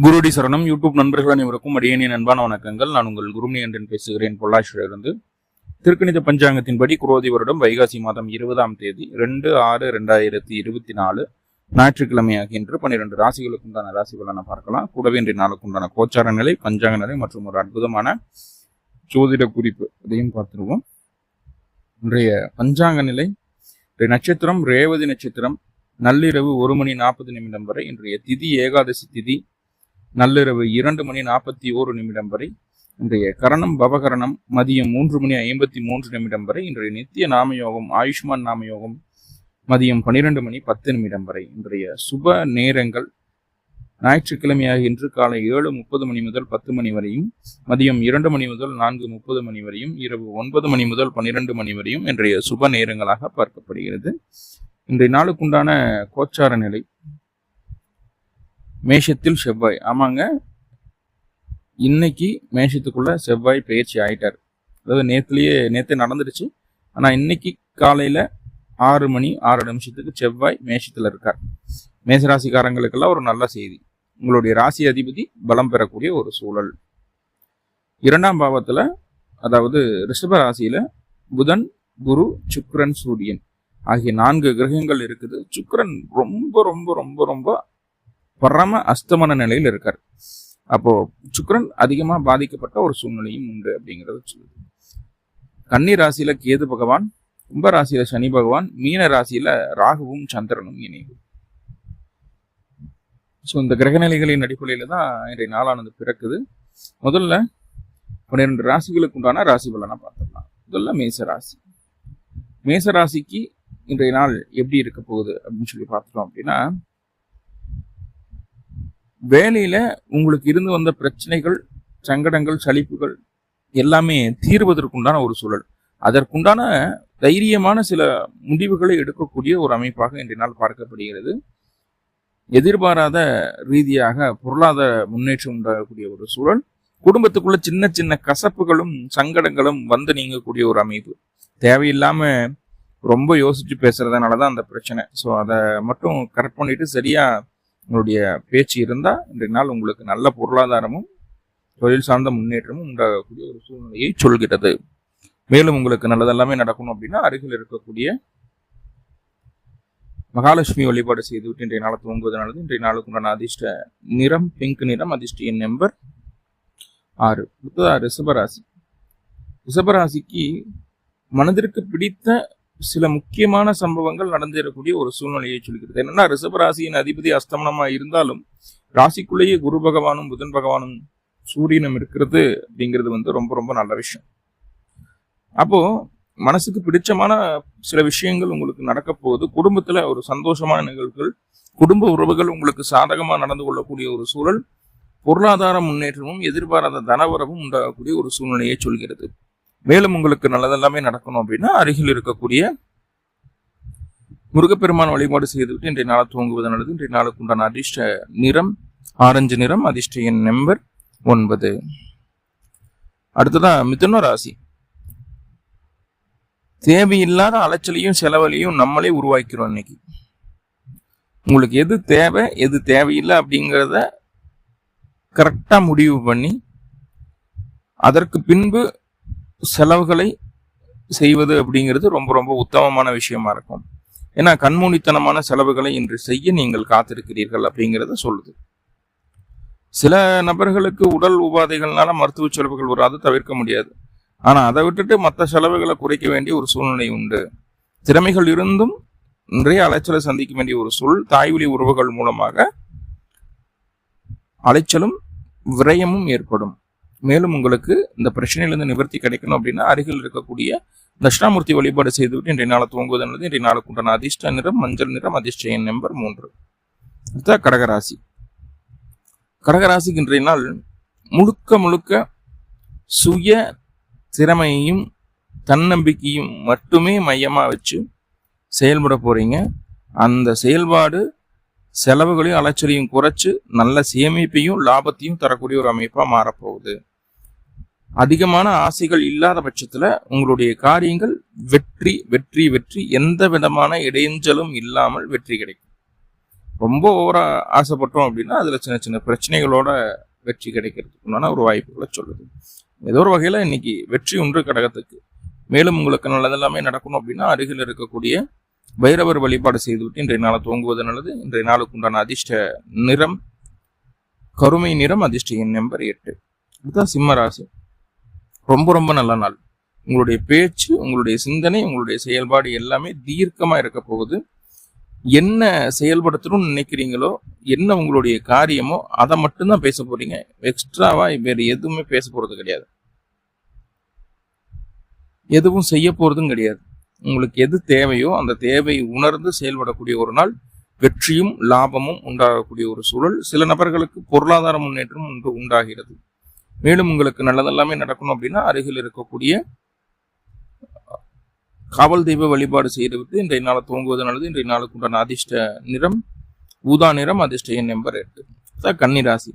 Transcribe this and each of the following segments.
குருடி சரணம். யூடியூப் நண்பர்கள் அனைவருக்கும் அடியனின் அன்பான வணக்கங்கள். நான் உங்கள் குருமணி பேசுகிறேன் பொள்ளாச்சியிலிருந்து. திருக்கணித பஞ்சாங்கத்தின்படி குரோதி வருடம் வைகாசி மாதம் இருபதாம் தேதி ரெண்டு ஆறு ரெண்டாயிரத்தி இருபத்தி நாலு ஞாயிற்றுக்கிழமையாக இன்று பன்னிரெண்டு ராசிகளுக்கு உண்டான ராசி பலனை பார்க்கலாம். கூடவே இன்றைய நாளுக்கு உண்டான கோச்சார நிலை பஞ்சாங்க நிலை மற்றும் ஒரு அற்புதமான ஜோதிட குறிப்பு இதையும் பார்த்துருவோம். இன்றைய பஞ்சாங்க நிலை இன்றைய நட்சத்திரம் ரேவதி நட்சத்திரம். நள்ளிரவு ஒரு மணி நாற்பது நிமிடம் வரை இன்றைய திதி ஏகாதசி திதி நள்ளிரவு இரண்டு மணி நாற்பத்தி ஓரு நிமிடம் வரை இன்றைய கரணம் பவகரணம் மதியம் மூன்று மணி ஐம்பத்தி மூன்று நிமிடம் வரை இன்றைய நித்திய நாமயோகம் ஆயுஷ்மான் நாமயோகம் மதியம் பன்னிரெண்டு மணி பத்து நிமிடம் வரை இன்றைய சுப நேரங்கள் ஞாயிற்றுக்கிழமையாக இன்று காலை ஏழு முப்பது மணி முதல் பத்து மணி வரையும் மதியம் இரண்டு மணி முதல் நான்கு முப்பது மணி வரையும் இரவு ஒன்பது மணி முதல் பன்னிரெண்டு மணி வரையும் இன்றைய சுப நேரங்களாக பார்க்கப்படுகிறது. இன்றைய நாளுக்குண்டான கோச்சார நிலை மேஷத்தில் செவ்வாய். ஆமாங்க. இன்னைக்கு மேஷத்துக்குள்ள செவ்வாய் பயிற்சி ஆயிட்டார். அதாவது நேத்துலயே நேற்று நடந்துடுச்சு. ஆனால் இன்னைக்கு காலையில ஆறு மணி ஆறு நிமிஷத்துக்கு செவ்வாய் மேஷத்தில் இருக்கார். மேசராசிக்காரங்களுக்கெல்லாம் ஒரு நல்ல செய்தி. உங்களுடைய ராசி அதிபதி பலம் பெறக்கூடிய ஒரு சூழல். இரண்டாம் பாவத்தில் அதாவது ரிஷப ராசியில புதன் குரு சுக்ரன் சூரியன் ஆகிய நான்கு கிரகங்கள் இருக்குது. சுக்ரன் ரொம்ப ரொம்ப ரொம்ப ரொம்ப பரம அஸ்தமன நிலையில் இருக்கார். அப்போ சுக்ரன் அதிகமா பாதிக்கப்பட்ட ஒரு சூழ்நிலையும் உண்டு அப்படிங்கறத சொல்லுது. கன்னி ராசியில கேது பகவான் கும்ப ராசியில சனி பகவான் மீன ராசியில ராகுவும் சந்திரனும் இணைவு. ஸோ இந்த கிரகநிலைகளின் அடிப்படையில தான் இன்றைய நாளானது பிறக்குது. முதல்ல பன்னிரெண்டு ராசிகளுக்கு உண்டான ராசி பலனை பார்த்துடலாம். முதல்ல மேச ராசி. மேச ராசிக்கு இன்றைய நாள் எப்படி இருக்க போகுது அப்படின்னு சொல்லி பார்த்துட்டோம் அப்படின்னா வேலையில் உங்களுக்கு இருந்து வந்த பிரச்சனைகள் சங்கடங்கள் சலிப்புகள் எல்லாமே தீர்வதற்குண்டான ஒரு சூழல். அதற்குண்டான தைரியமான சில முடிவுகளை எடுக்கக்கூடிய ஒரு அமைப்பாக இன்றைய நாள் பார்க்கப்படுகிறது. எதிர்பாராத ரீதியாக பொருளாதார முன்னேற்றம் உண்டாகக்கூடிய ஒரு சூழல். குடும்பத்துக்குள்ள சின்ன சின்ன கசப்புகளும் சங்கடங்களும் வந்து நீங்கக்கூடிய ஒரு அமைப்பு. தேவையில்லாம ரொம்ப யோசிச்சு பேசுறதுனால தான் அந்த பிரச்சனை. ஸோ அதை மட்டும் கரெக்ட் பண்ணிட்டு சரியாக உங்களுடைய பேச்சு இருந்தால் இன்றைய நாள் உங்களுக்கு நல்ல பொருளாதாரமும் தொழில் சார்ந்த முன்னேற்றமும் உண்டாகக்கூடிய ஒரு சூழ்நிலையை சொல்கிறது. மேலும் உங்களுக்கு நல்லதெல்லாமே நடக்கணும் அப்படின்னா அருகில் இருக்கக்கூடிய மகாலட்சுமி வழிபாடு செய்துவிட்டு இன்றைய நாளை துவங்குவது நல்லது. இன்றைய நாளுக்கு உண்டான அதிர்ஷ்ட நிறம் பிங்க் நிறம் அதிர்ஷ்ட எண் நம்பர் ஆறு. அடுத்ததா ரிஷபராசி. ரிஷபராசிக்கு மனதிற்கு பிடித்த சில முக்கியமான சம்பவங்கள் நடந்திருக்கக்கூடிய ஒரு சூழ்நிலையை சொல்கிறது. என்னன்னா ரிஷபராசியின் அதிபதி அஸ்தமனமா இருந்தாலும் ராசிக்குள்ளேயே குரு பகவானும் புதன் பகவானும் சூரியனும் இருக்கிறது அப்படிங்கிறது வந்து ரொம்ப ரொம்ப நல்ல விஷயம். அப்போ மனசுக்கு பிடிச்சமான சில விஷயங்கள் உங்களுக்கு நடக்க போகுது. குடும்பத்துல ஒரு சந்தோஷமான நிகழ்வுகள் குடும்ப உறவுகள் உங்களுக்கு சாதகமா நடந்து கொள்ளக்கூடிய ஒரு சூழல் பொருளாதார முன்னேற்றமும் எதிர்பாராத தனவரவும் உண்டாகக்கூடிய ஒரு சூழ்நிலையை சொல்கிறது. மேலும் உங்களுக்கு நல்லதெல்லாமே நடக்கணும் அப்படின்னா அருகில் இருக்கக்கூடிய முருகப்பெருமான் வழிபாடு செய்துவிட்டு இன்றைய நாளை துவங்குவது நல்லது. இன்றைய நாளுக்கு உண்டான அதிர்ஷ்ட நிறம் ஆரஞ்சு நிறம் அதிர்ஷ்ட எண் நம்பர் ஒன்பது. அடுத்ததான் மிதுன ராசி. தேவையில்லாத அலைச்சலையும் செலவழியும் நம்மளே உருவாக்கிறோம் இன்னைக்கு. உங்களுக்கு எது தேவை எது தேவையில்லை அப்படிங்கிறத கரெக்டா முடிவு பண்ணி அதற்கு பின்பு செலவுகளை செய்வது அப்படிங்கிறது ரொம்ப ரொம்ப உத்தமமான விஷயமா இருக்கும். ஏன்னா கண்மூனித்தனமான செலவுகளை இன்று செய்ய நீங்கள் காத்திருக்கிறீர்கள் அப்படிங்கிறத சொல்லுது. சில நபர்களுக்கு உடல் உபாதைகள்னால மருத்துவ செலவுகள் வரும் அதை தவிர்க்க முடியாது. ஆனால் அதை விட்டுட்டு மற்ற செலவுகளை குறைக்க வேண்டிய ஒரு சூழ்நிலை உண்டு. திறமைகள் இருந்தும் நிறைய அலைச்சலை சந்திக்க வேண்டிய ஒரு சொல் தாய்வழி உறவுகள் மூலமாக அலைச்சலும் விரயமும் ஏற்படும். மேலும் உங்களுக்கு இந்த பிரச்சனையிலிருந்து நிவர்த்தி கிடைக்கணும் அப்படின்னா அருகில் இருக்கக்கூடிய தட்சிணாமூர்த்தி வழிபாடு செய்துவிட்டு இன்றைய நாளை துவங்குவது நல்லது இன்றைய நாளுக்கு உண்டான அதிர்ஷ்ட நிறம் மஞ்சள் நிறம் அதிர்ஷ்ட எண் நம்பர் மூன்று. அடுத்த கடகராசி. கடகராசிக்கு இன்றைய நாள் முழுக்க முழுக்க சுய திறமையையும் தன்னம்பிக்கையும் மட்டுமே மையமாக வச்சு செயல்பட போகிறீங்க அந்த செயல்பாடு செலவுகளையும் அலைச்சலையும் குறைச்சு நல்ல சேமிப்பையும் லாபத்தையும் தரக்கூடிய ஒரு அமைப்பாக மாறப்போகுது. அதிகமான ஆசைகள் இல்லாத பட்சத்துல உங்களுடைய காரியங்கள் வெற்றி வெற்றி வெற்றி எந்த விதமான இடைஞ்சலும் இல்லாமல் வெற்றி கிடைக்கும். ரொம்ப ஓவரா ஆசைப்பட்டோம் அப்படின்னா அதுல சின்ன சின்ன பிரச்சனைகளோட வெற்றி கிடைக்கிறதுக்குண்டான ஒரு வாய்ப்புகளை சொல்லுது. ஏதோ ஒரு வகையில இன்னைக்கு வெற்றி ஒன்று கடகத்துக்கு. மேலும் உங்களுக்கு நல்லதெல்லாமே நடக்கணும் அப்படின்னா அருகில் இருக்கக்கூடிய பைரவர் வழிபாடு செய்துவிட்டு இன்றைய நாளை துவங்குவது நல்லது. இன்றைய நாளுக்கு உண்டான அதிர்ஷ்ட நிறம் கருமை நிறம் அதிர்ஷ்ட எண் நம்பர் எட்டு. இதுதான் சிம்ம ராசி. ரொம்ப ரொம்ப நல்ல நாள். உங்களுடைய பேச்சு உங்களுடைய சிந்தனை உங்களுடைய செயல்பாடு எல்லாமே தீர்க்கமாக இருக்க போகுது. என்ன செயல்படுத்தணும்னு நினைக்கிறீங்களோ என்ன உங்களுடைய காரியமோ அதை மட்டும்தான் பேச போறீங்க. எக்ஸ்ட்ராவா வேறு எதுவுமே பேச போறது கிடையாது. எதுவும் செய்ய போறதும் கிடையாது. உங்களுக்கு எது தேவையோ அந்த தேவையை உணர்ந்து செயல்படக்கூடிய ஒரு நாள். வெற்றியும் லாபமும் உண்டாகக்கூடிய ஒரு சூழல். சில நபர்களுக்கு பொருளாதார முன்னேற்றம் ஒன்று உண்டாகிறது. மேலும் உங்களுக்கு நல்லதெல்லாமே நடக்கணும் அப்படின்னா அருகில் இருக்கக்கூடிய காவல் தெய்வ வழிபாடு செய்துவிட்டு இன்றைய நாளை துவங்குவது நல்லது. இன்றைய நாளுக்கு உண்டான அதிர்ஷ்ட நிறம் ஊதா நிறம் அதிர்ஷ்ட எண் நம்பர் எட்டு. கன்னிராசி.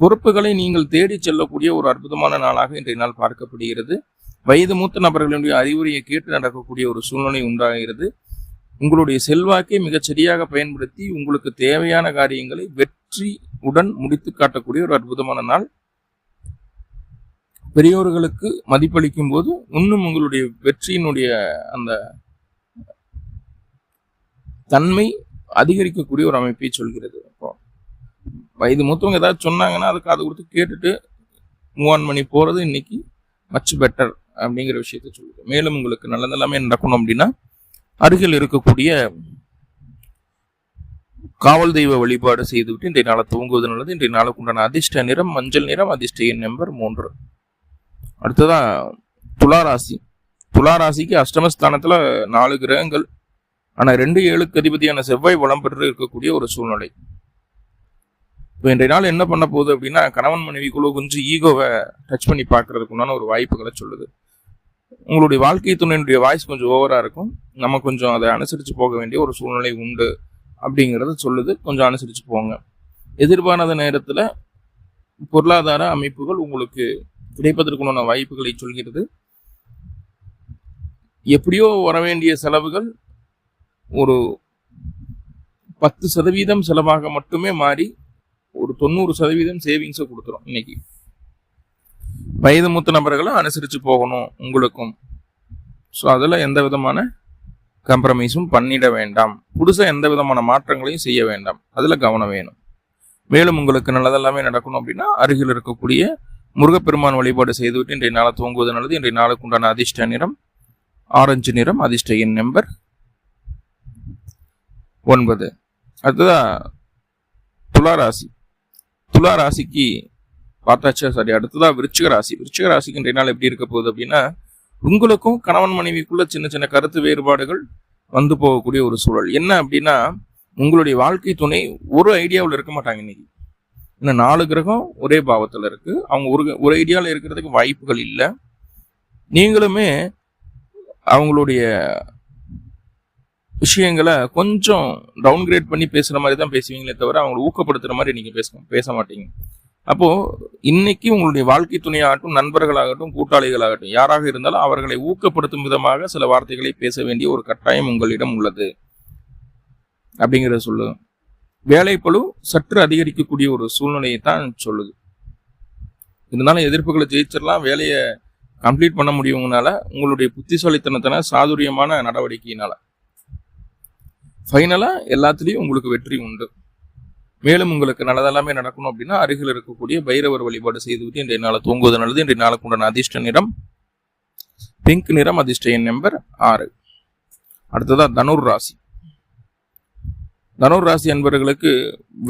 பொறுப்புகளை நீங்கள் தேடி செல்லக்கூடிய ஒரு அற்புதமான நாளாக இன்றைய நாள் பார்க்கப்படுகிறது. வயது மூத்த நபர்களுடைய அறிவுரையை கேட்டு நடக்கக்கூடிய ஒரு சூழ்நிலை உண்டாகிறது. உங்களுடைய செல்வாக்கை மிகச் சரியாக பயன்படுத்தி உங்களுக்கு தேவையான காரியங்களை வெற்றியுடன் முடித்து காட்டக்கூடிய ஒரு அற்புதமான நாள். பெரியோர்களுக்கு மதிப்பளிக்கும் போது இன்னும் உங்களுடைய வெற்றியினுடைய அந்த தன்மை அதிகரிக்கக்கூடிய ஒரு அமைப்பை சொல்கிறது. இப்போ வயது மூத்தவங்க ஏதாவது சொன்னாங்கன்னா அதுக்கு அதை கொடுத்து கேட்டுட்டு மூவ் ஆன் பண்ணி போறது இன்னைக்கு மச் பெட்டர் அப்படிங்கிற விஷயத்த சொல்லுது. மேலும் உங்களுக்கு நல்லதெல்லாமே நடக்கணும் அப்படின்னா அருகில் இருக்கக்கூடிய காவல் தெய்வ வழிபாடு செய்துவிட்டு இன்றைய நாளை துவங்குவது நல்லது. இன்றைய நாளுக்கு உண்டான அதிர்ஷ்ட நிறம் மஞ்சள் நிறம் அதிர்ஷ்ட எண் நம்பர் மூன்று. அடுத்ததாக துளாராசி. துளாராசிக்கு அஷ்டமஸ்தானத்தில் நாலு கிரகங்கள். ஆனால் ரெண்டு ஏழுக்கு அதிபதியான செவ்வாய் வளம் பெற்று இருக்கக்கூடிய ஒரு சூழ்நிலை. இப்போ இன்றைய நாள் என்ன பண்ண போகுது அப்படின்னா கணவன் மனைவிக்குள்ள கொஞ்சம் ஈகோவை டச் பண்ணி பார்க்கறதுக்குண்டான ஒரு வாய்ப்புகளை சொல்லுது. உங்களுடைய வாழ்க்கை துணையினுடைய வாய்ஸ் கொஞ்சம் ஓவராக இருக்கும். நம்ம கொஞ்சம் அதை அனுசரித்து போக வேண்டிய ஒரு சூழ்நிலை உண்டு அப்படிங்கிறத சொல்லுது. கொஞ்சம் அனுசரித்து போங்க. எதிர்பாராத நேரத்தில் பொருளாதார அமைப்புகள் உங்களுக்கு கிடைப்பதற்குண்டான வாய்ப்புகளை சொல்கிறது. எப்படியோ வர வேண்டிய செலவுகள் ஒரு பத்து சதவீதம் செலவாக மட்டுமே மாறி ஒரு தொண்ணூறு சதவீதம் சேவிங்ஸை கொடுத்துரும் இன்னைக்கு. வயது மூத்த நபர்களை அனுசரித்து போகணும் உங்களுக்கும். ஸோ அதில் எந்த விதமான கம்ப்ரமைஸும் பண்ணிட வேண்டாம். புதுசாக எந்த விதமான மாற்றங்களையும் செய்ய வேண்டாம். அதில் கவனம் வேணும். மேலும் உங்களுக்கு நல்லதெல்லாமே நடக்கணும் அப்படின்னா அருகில் இருக்கக்கூடிய முருகப்பெருமான் வழிபாடு செய்துவிட்டு இன்றைய நாளை தூங்குவது நல்லது இன்றைய நாளுக்கு உண்டான அதிர்ஷ்ட நிறம் ஆரஞ்சு நிறம் அதிர்ஷ்ட எண் நம்பர் ஒன்பது. அடுத்ததா துளாராசி. ராசி ராசிக்கு பார்த்தாச்சா சரி அடுத்ததா விருச்சிக ராசி விருச்சிக ராசிக்கு இன்றைய நாள் எப்படி இருக்க போகுது அப்படின்னா உங்களுக்கும் கணவன் மனைவிக்குள்ள சின்ன சின்ன கருத்து வேறுபாடுகள் வந்து போகக்கூடிய ஒரு சூழல். என்ன அப்படின்னா உங்களுடைய வாழ்க்கை துணை ஒரு ஐடியாவில் இருக்க மாட்டாங்க இன்னைக்கு. இன்னும் நாலு கிரகம் ஒரே பாவத்தில் இருக்குது அவங்க ஒரு ஒரு ஐடியாவில் இருக்கிறதுக்கு வாய்ப்புகள் இல்லை. நீங்களுமே அவங்களுடைய விஷயங்களை கொஞ்சம் டவுன்கிரேட் பண்ணி பேசுகிற மாதிரி தான் பேசுவீங்களே தவிர அவங்களை ஊக்கப்படுத்துகிற மாதிரி நீங்கள் பேச பேச மாட்டீங்க. அப்போது இன்னைக்கு உங்களுடைய வாழ்க்கை துணையாகட்டும் நண்பர்களாகட்டும் கூட்டாளிகளாகட்டும் யாராக இருந்தாலும் அவர்களை ஊக்கப்படுத்தும் விதமாக சில வார்த்தைகளை பேச வேண்டிய ஒரு கட்டாயம் உங்களிடம் உள்ளது. அப்படிங்கிறத சொல்லுங்கள் வேலைப்பழு சற்று அதிகரிக்கக்கூடிய ஒரு சூழ்நிலையை தான் சொல்லுது. இருந்தாலும் எதிர்ப்புகளை ஜெயிச்சிடலாம் வேலையை கம்ப்ளீட் பண்ண முடியுங்கனால உங்களுடைய புத்திசாலித்தனத்தின சாதுரியமான நடவடிக்கையினால. ஃபைனலாக எல்லாத்துலேயும் உங்களுக்கு வெற்றி உண்டு. மேலும் உங்களுக்கு நல்லதெல்லாமே நடக்கணும் அப்படின்னா அருகில் இருக்கக்கூடிய பைரவர் வழிபாடு செய்துவிட்டு இன்றைய நாளை தூங்குவது நல்லது. இன்றைய நாளுக்கு உண்டான அதிர்ஷ்ட நிறம் பிங்க் நிறம் அதிர்ஷ்ட எண் நம்பர் ஆறு. அடுத்ததாக தனுர் ராசி. தனுர் ராசி அன்பர்களுக்கு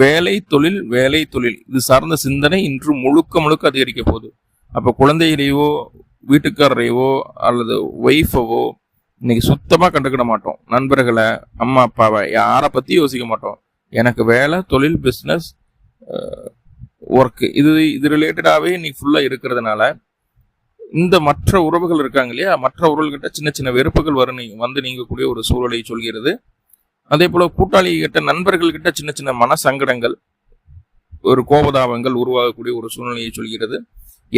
வேலை தொழில் வேலை தொழில். இது சார்ந்த சிந்தனை இன்று முழுக்க முழுக்க அதிகரிக்க போகுது. அப்போ குழந்தைகளையோ வீட்டுக்காரரையோ அல்லது ஒய்ஃபவோ இன்னைக்கு சுத்தமாக கண்டுக்கிட மாட்டோம். நண்பர்களை அம்மா அப்பாவை யாரை பற்றி யோசிக்க மாட்டோம். எனக்கு வேலை தொழில் பிஸ்னஸ் ஒர்க்கு இது இது ரிலேட்டடாகவே இன்னைக்கு ஃபுல்லாக இருக்கிறதுனால இந்த மற்ற உறவுகள் இருக்காங்க இல்லையா? மற்ற உறவுகள்கிட்ட சின்ன சின்ன வெறுப்புகள் வரும் வந்து நீங்கக்கூடிய ஒரு சூழலை சொல்கிறது. அதே போல கூட்டாளிகிட்ட நண்பர்கள்கிட்ட சின்ன சின்ன மன சங்கடங்கள் ஒரு கோபதாபங்கள் உருவாகக்கூடிய ஒரு சூழ்நிலையை சொல்கிறது.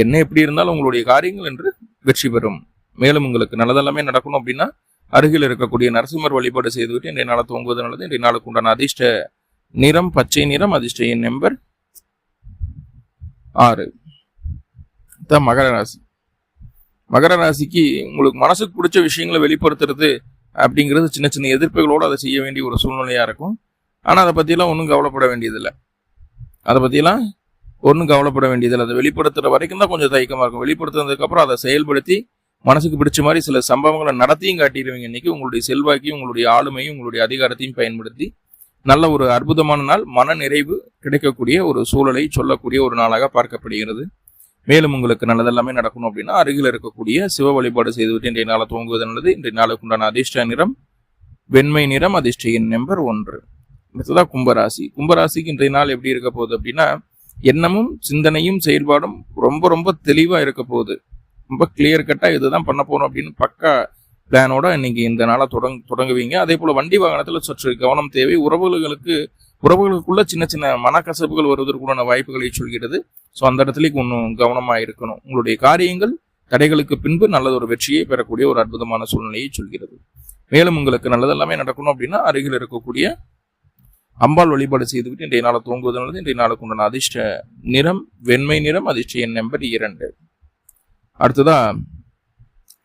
என்ன எப்படி இருந்தாலும் உங்களுடைய காரியங்கள் என்று வெற்றி பெறும். மேலும் உங்களுக்கு நல்லதெல்லாமே நடக்கணும் அப்படின்னா அருகில் இருக்கக்கூடிய நரசிம்மர் வழிபாடு செய்துவிட்டு இன்றைய நாளை துவங்குவது நல்லது. இன்றைய நாளுக்கு உண்டான அதிர்ஷ்ட நிறம் பச்சை நிறம் அதிர்ஷ்ட எண் நம்பர் ஆறு. தான் மகர ராசி. மகர ராசிக்கு உங்களுக்கு மனசுக்கு பிடிச்ச விஷயங்களை வெளிப்படுத்துறது அப்படிங்கிறது சின்ன சின்ன எதிர்ப்புகளோடு அதை செய்ய வேண்டிய ஒரு சூழ்நிலையாக இருக்கும். ஆனால் அதை பற்றிலாம் ஒன்றும் கவலைப்பட வேண்டியதில்லை. அதை பற்றிலாம் ஒன்றும் கவலைப்பட வேண்டியதில்லை. அதை வெளிப்படுத்துகிற வரைக்கும் தான் கொஞ்சம் தயக்கமாக இருக்கும். வெளிப்படுத்துனதுக்கப்புறம் அதை செயல்படுத்தி மனசுக்கு பிடிச்ச மாதிரி சில சம்பவங்களை நடத்தியும் காட்டிடுவீங்க இன்னைக்கு. உங்களுடைய செல்வாக்கையும் உங்களுடைய ஆளுமையும் உங்களுடைய அதிகாரத்தையும் பயன்படுத்தி நல்ல ஒரு அற்புதமான நாள் மன நிறைவு கிடைக்கக்கூடிய ஒரு சூழலை சொல்லக்கூடிய ஒரு நாளாக பார்க்கப்படுகிறது. மேலும் உங்களுக்கு நல்லதெல்லாமே நடக்கணும் அப்படின்னா அருகில் இருக்கக்கூடிய சிவ வழிபாடு செய்துவிட்டு இன்றைய நாளை துவங்குவது நல்லது. இன்றைய நாளுக்கு உண்டான அதிர்ஷ்ட நிறம் வெண்மை நிறம் அதிர்ஷ்ட எண் நம்பர் ஒன்று. அடுத்ததான் கும்பராசி. கும்பராசிக்கு இன்றைய நாள் எப்படி இருக்க போகுது அப்படின்னா எண்ணமும் சிந்தனையும் செயல்பாடும் ரொம்ப ரொம்ப தெளிவாக இருக்க போகுது. ரொம்ப கிளியர் கட்டாக இதுதான் பண்ண போகிறோம் அப்படின்னு பக்கா பிளானோட இன்னைக்கு இந்த நாளாக தொடங் தொடங்குவீங்க. அதே போல் வண்டி வாகனத்தில் சற்று கவனம் தேவை. உறவுகளுக்கு உறவுகளுக்குள்ள சின்ன சின்ன மனக்கசப்புகள் வருவதற்குண்டான வாய்ப்புகளை சொல்கிறது. ஸோ அந்த இடத்துல ஒன்றும் கவனமாக இருக்கணும். உங்களுடைய காரியங்கள் தடைகளுக்கு பின்பு நல்லது ஒரு வெற்றியை பெறக்கூடிய ஒரு அற்புதமான சூழ்நிலையை சொல்கிறது. மேலும் உங்களுக்கு நல்லதெல்லாமே நடக்கணும் அப்படின்னா அருகில் இருக்கக்கூடிய அம்பாள் வழிபாடு செய்துவிட்டு இன்றைய நாளை தூங்குவதனால இன்றைய நாளுக்கு உண்டான அதிர்ஷ்ட நிறம் வெண்மை நிறம் அதிர்ஷ்ட எண் நம்பர் இரண்டு. அடுத்ததா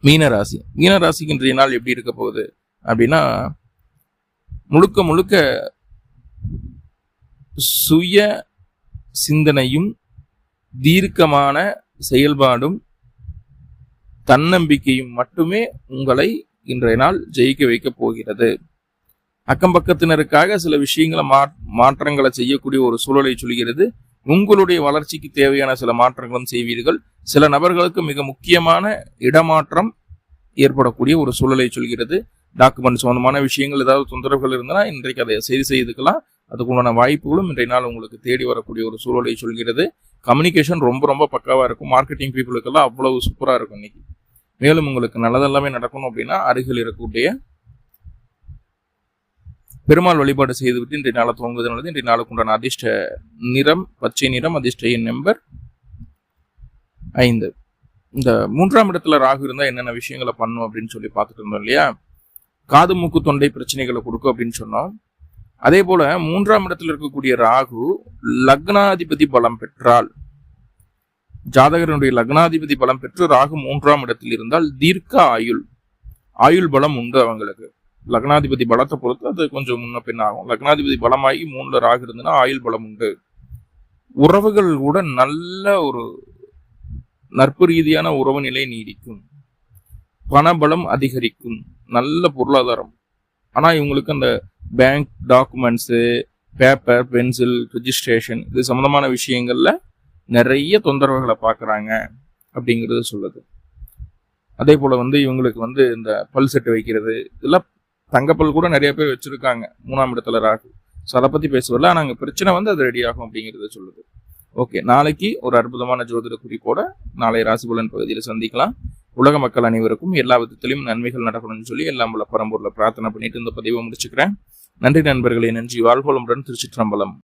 மீனராசி. மீனராசிக்கு இன்றைய நாள் எப்படி இருக்க போகுது? அப்படின்னா முழுக்க முழுக்க சுய சிந்தனையும் தீர்க்கமான செயல்பாடும் தன்னம்பிக்கையும் மட்டுமே உங்களை இன்றைய நாள் ஜெயிக்க வைக்க போகிறது. அக்கம் பக்கத்தினருக்காக சில விஷயங்களை மா மாற்றங்களை செய்யக்கூடிய ஒரு சூழலை சொல்கிறது. உங்களுடைய வளர்ச்சிக்கு தேவையான சில மாற்றங்களும் செய்வீர்கள். சில நபர்களுக்கு மிக முக்கியமான இடமாற்றம் ஏற்படக்கூடிய ஒரு சூழலை சொல்கிறது. டாக்குமெண்ட் சம்மந்தமான விஷயங்கள் ஏதாவது தொந்தரவுகள் இருந்தால் இன்றைக்கு அதை சரி செய்துக்கலாம். அதுக்குண்டான வாய்ப்புகளும் இன்றைய நாள் உங்களுக்கு தேடி வரக்கூடிய ஒரு சூழலை சொல்கிறது. கம்யூனிகேஷன் ரொம்ப ரொம்ப பக்காவாக இருக்கும். மார்க்கெட்டிங் பீப்புளுக்கெல்லாம் அவ்வளவு சூப்பராக இருக்கும் இன்னைக்கு. மேலும் உங்களுக்கு நல்லதெல்லாமே நடக்கணும் அப்படின்னா அருகில் இருக்கக்கூடிய பெருமாள் வழிபாடு செய்துவிட்டு இன்றைய நாளை துவங்குவது நல்லது இன்றைய நாளுக்கு உண்டான அதிர்ஷ்ட நிறம் பச்சை நிறம் அதிர்ஷ்ட எண் நம்பர் ஐந்து. இந்த மூன்றாம் இடத்துல ராகு இருந்தால் என்னென்ன விஷயங்களை பண்ணும் அப்படின்னு சொல்லி பார்த்துட்டு இருந்தோம் இல்லையா? காது மூக்கு தொண்டை பிரச்சனைகளை கொடுக்கும் அப்படின்னு சொன்னோம். அதே போல மூன்றாம் இடத்துல இருக்கக்கூடிய ராகு லக்னாதிபதி பலம் பெற்றால் ஜாதகரனுடைய லக்னாதிபதி பலம் பெற்று ராகு மூன்றாம் இடத்தில் இருந்தால் தீர்க்க ஆயுள் ஆயுள் பலம் உண்டு அவங்களுக்கு. லக்னாதிபதி பலத்தை பொறுத்து அது கொஞ்சம் முன்ன பின் ஆகும். லக்னாதிபதி பலமாகி மூணுல ராகு இருந்ததுன்னா ஆயுள் பலம் உண்டு. உறவுகள் கூட நல்ல ஒரு நட்பு ரீதியான உறவு நிலை நீடிக்கும். பணபலம் அதிகரிக்கும். நல்ல பொருளாதாரம். ஆனா இவங்களுக்கு அந்த bank documents paper pencil registration இது சம்மந்தமான விஷயங்கள்ல நிறைய தொந்தரவுகளை பார்க்குறாங்க அப்படிங்கிறது சொல்லுது. அதே போல வந்து இவங்களுக்கு வந்து இந்த பல் செட்டு வைக்கிறது இதெல்லாம் தங்கப்பல் கூட நிறைய பேர் வச்சிருக்காங்க. மூணாம் இடத்துல ராகு. ஸோ அதை பத்தி பேசுவதில்ல. ஆனால் அங்கே பிரச்சனை வந்து அது ரெடி ஆகும் அப்படிங்கிறத சொல்லுது. ஓகே நாளைக்கு ஒரு அற்புதமான ஜோதிட குறிப்போட நாளை ராசிபலன் பகுதியில் சந்திக்கலாம். உலக மக்கள் அனைவருக்கும் எல்லா விதத்திலும் நன்மைகள் நடக்கணும்னு சொல்லி எல்லாம் பரம்பூர்ல பிரார்த்தனை பண்ணிட்டு இந்த பதிவை முடிச்சுக்கிறேன். நன்றி நண்பர்களே நன்றி. வாழ்வளமுடன் திருச்சிற்றம்பலம்.